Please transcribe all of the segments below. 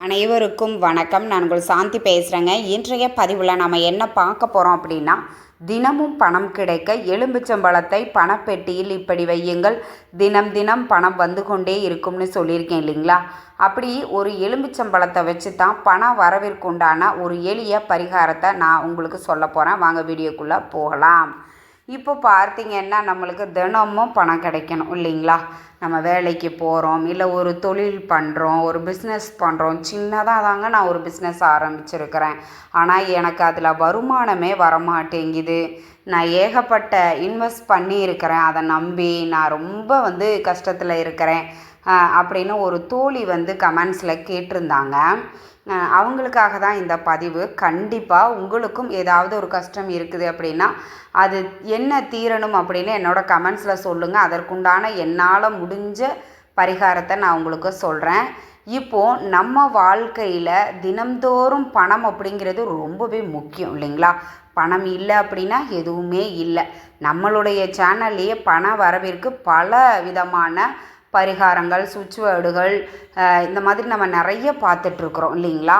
அனைவருக்கும் வணக்கம். நான் உங்கள் சாந்தி பேசுகிறேங்க இன்றைய பதிவில் நம்ம என்ன பார்க்க போகிறோம் அப்படின்னா தினமும் பணம் கிடைக்க எலும்புச்சம்பழத்தை பணப்பெட்டியில் இப்படி வையுங்கள். தினம் தினம் பணம் வந்து கொண்டே இருக்கும்னு சொல்லியிருக்கேன் இல்லைங்களா? அப்படி ஒரு எலும்புச்சம்பழத்தை வச்சு தான் பண வரவிற்குண்டான ஒரு எளிய பரிகாரத்தை நான் உங்களுக்கு சொல்ல போகிறேன் வாங்க வீடியோக்குள்ளே போகலாம். இப்போ பார்த்தீங்கன்னா நம்மளுக்கு தினமும் பணம் கிடைக்கணும் இல்லைங்களா? நம்ம வேலைக்கு போகிறோம் இல்லை ஒரு தொழில் பண்ணுறோம் ஒரு பிஸ்னஸ் பண்ணுறோம் சின்னதாக தாங்க நான் ஒரு பிஸ்னஸ் ஆரம்பிச்சிருக்கிறேன். ஆனால் எனக்கு அதில் வருமானமே வரமாட்டேங்குது. நான் ஏகப்பட்ட இன்வெஸ்ட் பண்ணியிருக்கிறேன். அதை நம்பி நான் ரொம்ப வந்து கஷ்டத்தில் இருக்கிறேன். அப்படின்னு ஒரு தோழி வந்து கமெண்ட்ஸில் கேட்டிருந்தாங்க. அவங்களுக்காக தான் இந்த பதிவு. கண்டிப்பாக உங்களுக்கும் ஏதாவது ஒரு கஷ்டம் இருக்குது அப்படின்னா அது என்ன தீரணும் அப்படின்னு என்னோட கமெண்ட்ஸில் சொல்லுங்கள் அதற்குண்டான என்னால் முடிஞ்ச பரிகாரத்தை நான் உங்களுக்கு சொல்கிறேன் இப்போது நம்ம வாழ்க்கையில் தினம்தோறும் பணம் அப்படிங்கிறது ரொம்பவே முக்கியம் இல்லைங்களா? பணம் இல்லை அப்படின்னா எதுவுமே இல்லை. நம்மளுடைய சேனல்லையே பண வரவிற்கு பல விதமான பரிகாரங்கள் சுவிட்ச் வேர்டுகள் இந்த மாதிரி நம்ம நிறைய பார்த்துட்ருக்குறோம் இல்லைங்களா?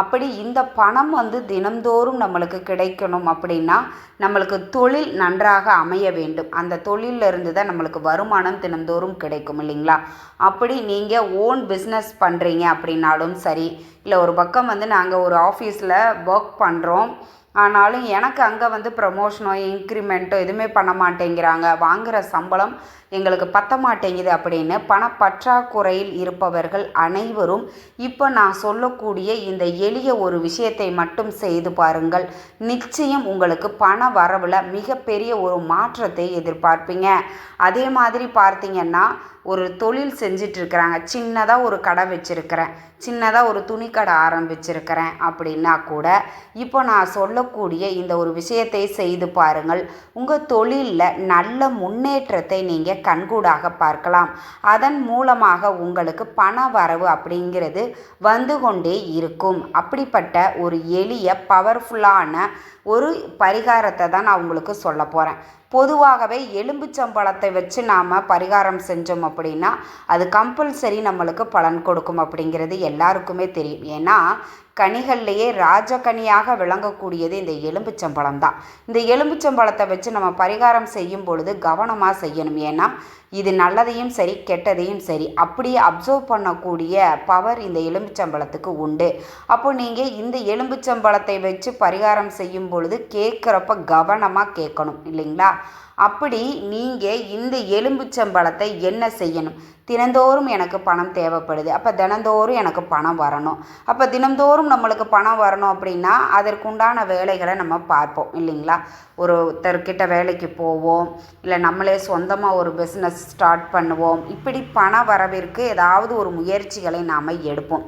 அப்படி இந்த பணம் வந்து தினம்தோறும் நம்மளுக்கு கிடைக்கணும் அப்படின்னா நம்மளுக்கு தொழில் நன்றாக அமைய வேண்டும். அந்த தொழிலில் இருந்து தான் நம்மளுக்கு வருமானம் தினம்தோறும் கிடைக்கும் இல்லைங்களா? அப்படி நீங்கள் ஓன் பிஸ்னஸ் பண்ணுறீங்க அப்படின்னாலும் சரி இல்லை ஒரு பக்கம் வந்து நாங்கள் ஒரு ஆஃபீஸில் ஒர்க் பண்ணுறோம். ஆனாலும் எனக்கு அங்கே வந்து ப்ரமோஷனோ இன்க்ரிமெண்ட்டோ எதுவுமே பண்ண மாட்டேங்கிறாங்க. வாங்குகிற சம்பளம் எங்களுக்கு பத்த மாட்டேங்குது அப்படின்னு பணப்பற்றாக்குறையில் இருப்பவர்கள் அனைவரும் இப்போ நான் சொல்லக்கூடிய இந்த எளிய ஒரு விஷயத்தை மட்டும் செய்து பாருங்கள். நிச்சயம் உங்களுக்கு பண வரவில் மிகப்பெரிய ஒரு மாற்றத்தை எதிர்பார்ப்பீங்க. அதே மாதிரி பார்த்தீங்கன்னா ஒரு தொழில் செஞ்சிட்ருக்கிறாங்க. சின்னதாக ஒரு கடை வச்சுருக்கிறேன். சின்னதாக ஒரு துணிக்கடை ஆரம்பிச்சிருக்கிறேன் அப்படின்னா கூட இப்போ நான் சொல்லக்கூடிய இந்த ஒரு விஷயத்தை செய்து பாருங்கள். உங்கள் தொழிலில் நல்ல முன்னேற்றத்தை நீங்கள் கண்கூடாக பார்க்கலாம். அதன் மூலமாக உங்களுக்கு பண வரவு அப்படிங்கிறது வந்து கொண்டே இருக்கும். அப்படிப்பட்ட ஒரு எளிய பவர்ஃபுல்லான ஒரு பரிகாரத்தை தான் நான் உங்களுக்கு சொல்ல போகிறேன் பொதுவாகவே எலும்புச்சம்பழத்தை வச்சு நாம் பரிகாரம் செஞ்சோம் அப்படின்னா அது கம்பல்சரி நம்மளுக்கு பலன் கொடுக்கும் அப்படிங்கிறது எல்லாருக்குமே தெரியும். ஏன்னா கனிகள்லேயே ராஜகனியாக விளங்கக்கூடியது இந்த எலும்புச்சம்பழம் தான் இந்த எலும்புச்சம்பழத்தை வச்சு நம்ம பரிகாரம் செய்யும் பொழுது கவனமாக செய்யணும். ஏன்னா இது நல்லதையும் சரி கெட்டதையும் சரி அப்படியே அப்சர்வ் பண்ணக்கூடிய பவர் இந்த எலும்புச்சம்பழத்துக்கு உண்டு. அப்போ நீங்கள் இந்த எலும்புச்சம்பழத்தை வச்சு பரிகாரம் செய்யும் பொழுது கேட்குறப்ப கவனமாக கேட்கணும் இல்லைங்களா? அப்படி நீங்கள் இந்த எலும்புச்சம்பழத்தை என்ன செய்யணும்? தினந்தோறும் எனக்கு பணம் தேவைப்படுது. அப்போ தினந்தோறும் எனக்கு பணம் வரணும். அப்போ தினந்தோறும் நம்மளுக்கு பணம் வரணும் அப்படின்னா அதற்குண்டான வேலைகளை நம்ம பார்ப்போம் இல்லைங்களா? ஒருத்தர்கிட்ட வேலைக்கு போவோம் இல்லை நம்மளே சொந்தமாக ஒரு பிஸ்னஸ் ஸ்டார்ட் பண்ணுவோம். இப்படி பண வரவிற்கு ஏதாவது ஒரு முயற்சிகளை நாம் எடுப்போம்.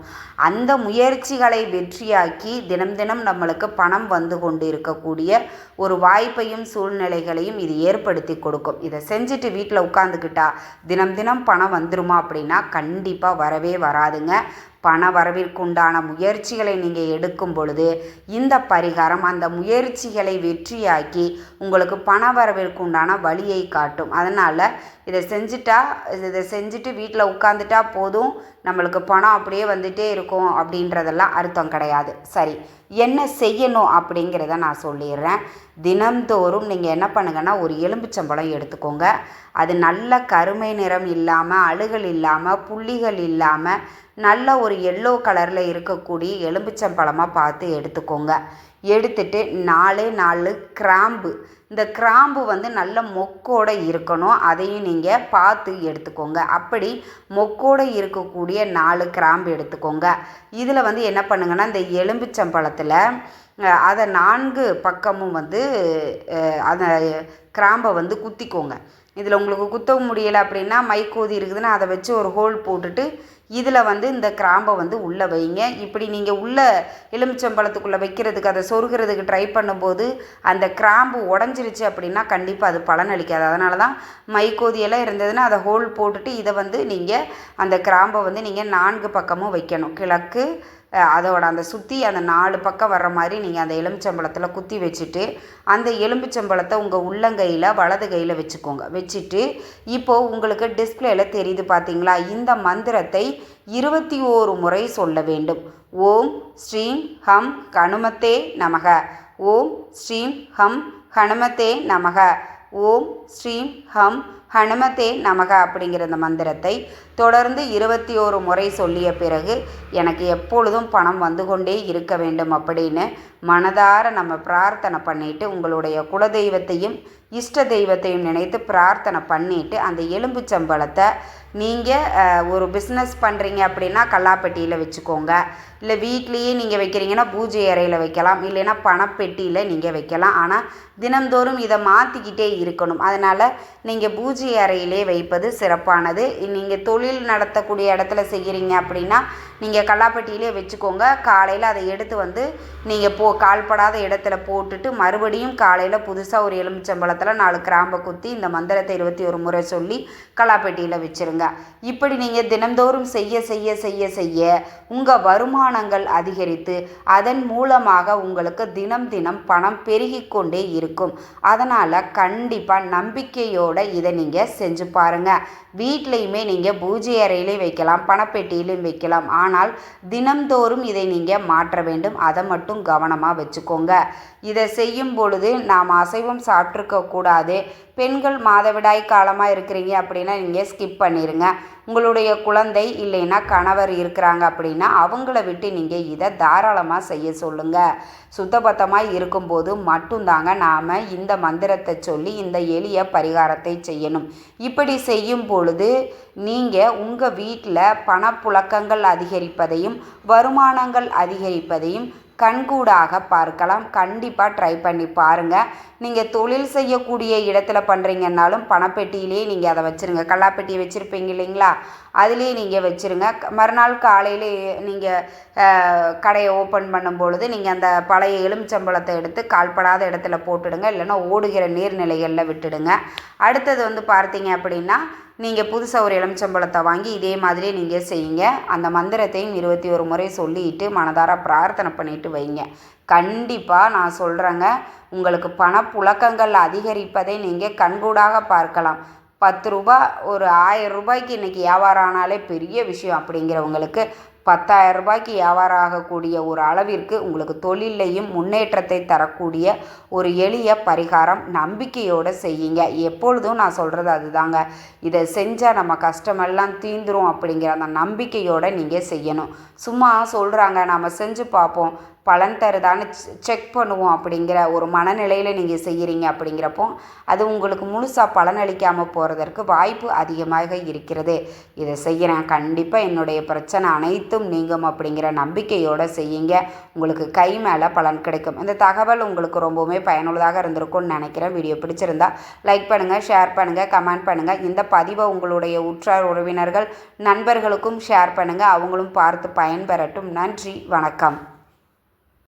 அந்த முயற்சிகளை வெற்றியாக்கி தினம் தினம் நம்மளுக்கு பணம் வந்து கொண்டு இருக்கக்கூடிய ஒரு வாய்ப்பையும் சூழ்நிலைகளையும் இது ஏற்படுத்தி கொடுக்கும். இதை செஞ்சுட்டு வீட்டில் உட்காந்துக்கிட்டா தினம் தினம் பணம் வந்துருமா அப்படின்னா கண்டிப்பாக வரவே வராதுங்க. பண வரவிற்குண்டான முயற்சிகளை நீங்கள் எடுக்கும் பொழுது இந்த பரிகாரம் அந்த முயற்சிகளை வெற்றியாக்கி உங்களுக்கு பண வரவிற்குண்டான வழியை காட்டும். அதனால் இதை செஞ்சுட்டா இதை செஞ்சுட்டு வீட்டில் உட்காந்துட்டா போதும். நம்மளுக்கு பணம் அப்படியே வந்துகிட்டே இருக்கும் அப்படின்றதெல்லாம் அர்த்தம் கிடையாது. சரி என்ன செய்யணும் அப்படிங்கிறத நான் சொல்லிடுறேன். தினம்தோறும் நீங்கள் என்ன பண்ணுங்கன்னா ஒரு எலும்புச்சம்பழம் எடுத்துக்கோங்க. அது நல்ல கருமை நிறம் இல்லாமல் அழுகல் இல்லாமல் புள்ளிகள் இல்லாமல் நல்ல ஒரு எல்லோ கலரில் இருக்கக்கூடிய எலும்புச்சம்பழமாக பார்த்து எடுத்துக்கோங்க. எடுத்துட்டு நாலே நாலு கிராம்பு. இந்த கிராம்பு வந்து நல்ல மொக்கோட இருக்கணும். அதையும் நீங்கள் பார்த்து எடுத்துக்கோங்க. அப்படி மொக்கோட இருக்கக்கூடிய நாலு கிராம்பு எடுத்துக்கோங்க. இதில் வந்து என்ன பண்ணுங்கன்னா இந்த எலும்புச்சம்பழத்தில் அதை நான்கு பக்கமும் வந்து அதை கிராம்பை வந்து குத்திக்கோங்க. இதில் உங்களுக்கு குத்தவும் முடியலை அப்படின்னா மைக்கோதி இருக்குதுன்னா அதை வச்சு ஒரு ஹோல் போட்டுட்டு இதில் வந்து இந்த கிராம்பை வந்து உள்ளே வைங்க. இப்படி நீங்கள் உள்ளே எலுமிச்சம்பழத்துக்குள்ளே வைக்கிறதுக்கு அதை சொருகிறதுக்கு ட்ரை பண்ணும்போது அந்த கிராம்பு உடஞ்சிருச்சு அப்படின்னா கண்டிப்பாக அது பலனளிக்காது. அதனால தான் மைக்கோதியெல்லாம் இருந்ததுன்னா அதை ஹோல் போட்டுட்டு இதை வந்து நீங்கள் அந்த கிராம்பை வந்து நீங்கள் நான்கு பக்கமும் வைக்கணும். கிழக்கு அதோட அந்த சுற்றி அந்த நாலு பக்கம் வர்ற மாதிரி நீங்கள் அந்த எலுமிச்சம்பழத்தில் குத்தி வச்சுட்டு அந்த எலுமிச்சம்பழத்தை உங்கள் உள்ளங்கையில் வலது கையில் வச்சுக்கோங்க. வச்சுட்டு இப்போது உங்களுக்கு டிஸ்பிளேல தெரியுது பார்த்தீங்களா இந்த மந்திரத்தை இருபத்தி ஓரு முறை சொல்ல வேண்டும். ஓம் ஸ்ரீம் ஹம் கணுமத்தே நமக. ஓம் ஸ்ரீம் ஹம் ஹனுமத்தே நமக. ஓம் ஸ்ரீம் ஹம் ஹனுமதே நமக அப்படிங்கிற இந்த மந்திரத்தை தொடர்ந்து இருபத்தி ஒரு முறை சொல்லிய பிறகு எனக்கு எப்பொழுதும் பணம் வந்து கொண்டே இருக்க வேண்டும் அப்படின்னு மனதார நம்ம பிரார்த்தனை பண்ணிட்டு உங்களுடைய குலதெய்வத்தையும் இஷ்ட தெய்வத்தையும் நினைத்து பிரார்த்தனை பண்ணிவிட்டு அந்த எலும்புச்சம்பழத்தை நீங்கள் ஒரு பிஸ்னஸ் பண்ணுறீங்க அப்படின்னா கல்லாப்பெட்டியில் வச்சுக்கோங்க. இல்லை வீட்லேயே நீங்கள் வைக்கிறீங்கன்னா பூஜை அறையில் வைக்கலாம். இல்லைன்னா பணப்பெட்டியில் நீங்கள் வைக்கலாம். ஆனால் தினந்தோறும் இதை மாற்றிக்கிட்டே இருக்கணும். அதனால் நீங்கள் பூஜை அறையிலே வைப்பது சிறப்பானது. நீங்கள் தொழில் நடத்தக்கூடிய இடத்துல செய்கிறீங்க அப்படின்னா நீங்கள் கல்லாப்பட்டியிலே வச்சுக்கோங்க. காலையில் அதை எடுத்து வந்து நீங்கள் போ கால்படாத இடத்துல போட்டுட்டு மறுபடியும் காலையில் புதுசாக ஒரு எலுமிச்சம்பழத்தில் நாலு கிராம்பை குத்தி இந்த மந்திரத்தை இருபத்தி ஒரு முறை சொல்லி கல்லாப்பெட்டியில் வச்சுருங்க. இப்படி நீங்கள் தினந்தோறும் செய்ய செய்ய செய்ய செய்ய உங்கள் வருமானங்கள் அதிகரித்து அதன் மூலமாக உங்களுக்கு தினம் தினம் பணம் பெருகிக்கொண்டே இருக்கும். அதனால் கண்டிப்பாக நம்பிக்கையோடு இதை நீங்கள் செஞ்சு பாருங்கள் வீட்லேயுமே நீங்கள் பூஜை அறையிலையும் வைக்கலாம் பணப்பெட்டியிலையும் வைக்கலாம். ஆனால் தினம்தோறும் இதை நீங்கள் மாற்ற வேண்டும். அதை மட்டும் கவனமாக வச்சுக்கோங்க. இதை செய்யும் பொழுது நாம் அசைவம் சாப்பிட்ருக்க கூடாது. பெண்கள் மாதவிடாய் காலமாக இருக்கிறீங்க அப்படின்னா நீங்கள் ஸ்கிப் பண்ணிடுங்க உங்களுடைய குழந்தை இல்லைன்னா கணவர் இருக்கிறாங்க அப்படின்னா அவங்கள விட்டு நீங்கள் இதை தாராளமாக செய்ய சொல்லுங்கள் சுத்தபத்தமாக இருக்கும்போது மட்டும்தாங்க நாம் இந்த மந்திரத்தை சொல்லி இந்த எளிய பரிகாரத்தை செய்யணும். இப்படி செய்யும் பொழுது நீங்கள் உங்கள் வீட்டில் பணப்புழக்கங்கள் அதிகரிப்பதையும் வருமானங்கள் அதிகரிப்பதையும் கண்கூடாக பார்க்கலாம். கண்டிப்பாக ட்ரை பண்ணி பாருங்கள் நீங்கள் தொழில் செய்யக்கூடிய இடத்துல பண்ணுறீங்கன்னாலும் பணப்பெட்டியிலே நீங்கள் அதை வச்சுருங்க. கல்லாப்பெட்டி வச்சுருப்பீங்க இல்லைங்களா? அதுலேயே நீங்கள் வச்சுருங்க. மறுநாள் காலையில் நீங்கள் கடையை ஓப்பன் பண்ணும் பொழுது நீங்கள் அந்த பழைய எலுமிச்சம்பழத்தை எடுத்து கால்படாத இடத்துல போட்டுடுங்க. இல்லைன்னா ஓடுகிற நீர்நிலைகளில் விட்டுடுங்க. அடுத்தது வந்து பார்த்தீங்க அப்படின்னா நீங்கள் புதுசாக ஒரு எலுமிச்சம்பழத்தை வாங்கி இதே மாதிரி நீங்கள் செய்யுங்க. அந்த மந்திரத்தையும் இருபத்தி ஒரு முறை சொல்லிட்டு மனதார பிரார்த்தனை பண்ணிட்டு வைங்க. கண்டிப்பாக நான் சொல்கிறேங்க உங்களுக்கு பணப்புழக்கங்கள் அதிகரிப்பதை நீங்கள் கண்கூடாக பார்க்கலாம். பத்து ரூபா ஒரு ஆயிரம் ரூபாய்க்கு இன்றைக்கி வியாபாரம் ஆனாலே பெரிய விஷயம் அப்படிங்கிறவங்களுக்கு பத்தாயிரம் ரூபாய்க்கு வியாபாரம் ஆகக்கூடிய ஒரு அளவிற்கு உங்களுக்கு தொழிலையும் முன்னேற்றத்தை தரக்கூடிய ஒரு எளிய பரிகாரம் நம்பிக்கையோடு செய்யுங்க. எப்பொழுதும் நான் சொல்கிறது அதுதாங்க. இதை செஞ்சால் நம்ம கஷ்டமெல்லாம் தீந்துரும் அப்படிங்கிற அந்த நம்பிக்கையோடு நீங்கள் செய்யணும். சும்மா சொல்கிறாங்க நாம் செஞ்சு பார்ப்போம். பலன் தருதான்னு செக் பண்ணுவோம் அப்படிங்கிற ஒரு மனநிலையில் நீங்கள் செய்கிறீங்க அப்படிங்கிறப்போ அது உங்களுக்கு முழுசாக பலனளிக்காமல் போகிறதற்கு வாய்ப்பு அதிகமாக இருக்கிறது. இதை செய்கிறேன் கண்டிப்பாக என்னுடைய பிரச்சனை அனைத்தும் நீங்கும் அப்படிங்கிற நம்பிக்கையோடு செய்யுங்க. உங்களுக்கு கை மேலே பலன் கிடைக்கும். இந்த தகவல் உங்களுக்கு ரொம்பவுமே பயனுள்ளதாக இருந்திருக்கும்னு நினைக்கிறேன். வீடியோ பிடிச்சிருந்தா லைக் பண்ணுங்கள் ஷேர் பண்ணுங்கள் கமெண்ட் பண்ணுங்கள் இந்த பதிவை உங்களுடைய உற்றார் உறவினர்கள் நண்பர்களுக்கும் ஷேர் பண்ணுங்கள் அவங்களும் பார்த்து பயன் பயன்பெறட்டும். நன்றி. வணக்கம்.